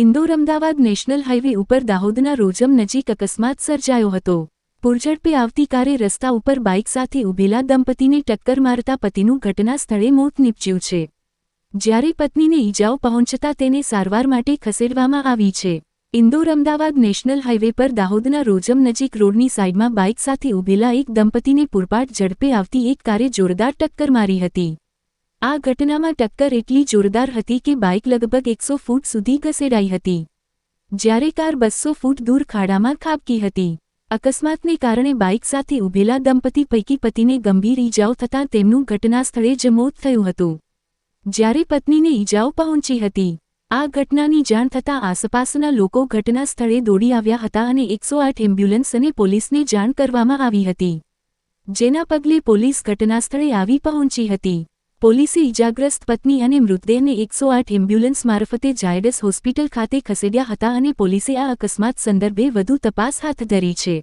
Indore Ahmedabad national highway ઉપર દાહોદના રોજમ નજીક અકસ્માત સર્જાયો હતો. પૂરઝડપે આવતી કારે રસ્તા ઉપર બાઇક સાથે ઊભેલા દંપતીને ટક્કર મારતા પતિનું ઘટના સ્થળે મોત નીપજ્યું છે. જ્યારે પત્નીને ઈજાઓ પહોંચતા તેને સારવાર માટે ખસેડવામાં આવી છે. ઇન્દોર અમદાવાદ નેશનલ હાઇવે પર દાહોદના રોજમ નજીક રોડની સાઇડમાં બાઇક સાથે ઊભેલા એક દંપતીને પૂરપાટ ઝડપે આવતી એક કારે જોરદાર ટક્કર મારી હતી. આ ઘટનામાં ટક્કર એટલી જોરદાર હતી કે બાઇક લગભગ એકસો ફૂટ સુધી ઘસેડાઈ હતી. જ્યારે કાર બસો ફૂટ દૂર ખાડામાં ખાબકી હતી. અકસ્માતને કારણે બાઇક સાથે ઊભેલા દંપતી પૈકી પતિને ગંભીર ઈજાઓ થતાં તેમનું ઘટનાસ્થળે જ મોત થયું હતું. જ્યારે પત્નીને ઈજાઓ પહોંચી હતી. આ ઘટનાની જાણ થતાં આસપાસના લોકો ઘટના સ્થળે દોડી આવ્યા હતા અને એકસો આઠ એમ્બ્યુલન્સ અને પોલીસને જાણ કરવામાં આવી હતી. જેના પગલે પોલીસ ઘટનાસ્થળે આવી પહોંચી હતી. પોલીસે ઇજાગ્રસ્ત પત્ની અને મૃતદેહને એકસો આઠ એમ્બ્યુલન્સ મારફતે જાયડસ હોસ્પિટલ ખાતે ખસેડ્યા હતા અને પોલીસે આ અકસ્માત સંદર્ભે વધુ તપાસ હાથ ધરી છે.